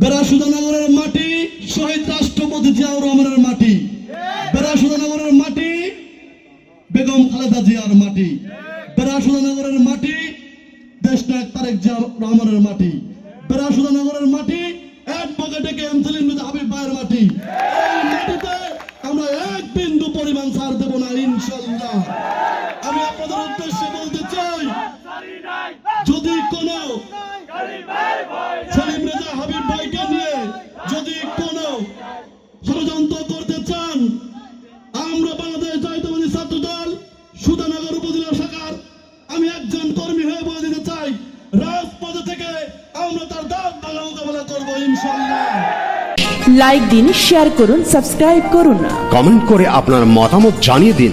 বেড়াসুদানগরের মাটি শহীদ রাষ্ট্রপতি জিয়াউর রহমানের মাটি। বেড়াসুদানগরের মাটি বেগম খালেদা জিয়ার মাটি। বেড়াসুদানগরের মাটি দেশনায়ক তারেক জিয়া রহমানের মাটি। বেড়াসুদানগরের মাটি advocate K M Selim Habib ভাইয়ের মাটি। এই মাটিতে আমরা এক বিন্দু পরিমাণ ছাড় যদি কোনো ষড়যন্ত্র করতে চান আমরা বাংলাদেশ জাতীয়বাদী ছাত্র দল সুধানগর উপজেলা শাখার আমি একজন কর্মী হয়ে বলে দিতে চাই রাজপথে থেকে আমরা তার দাঁত ভাঙা মোকাবেলা করব ইনশাল্লাহ লাইক দিন শেয়ার করুন সাবস্ক্রাইব করুন কমেন্ট করে আপনার মতামত জানিয়ে দিন।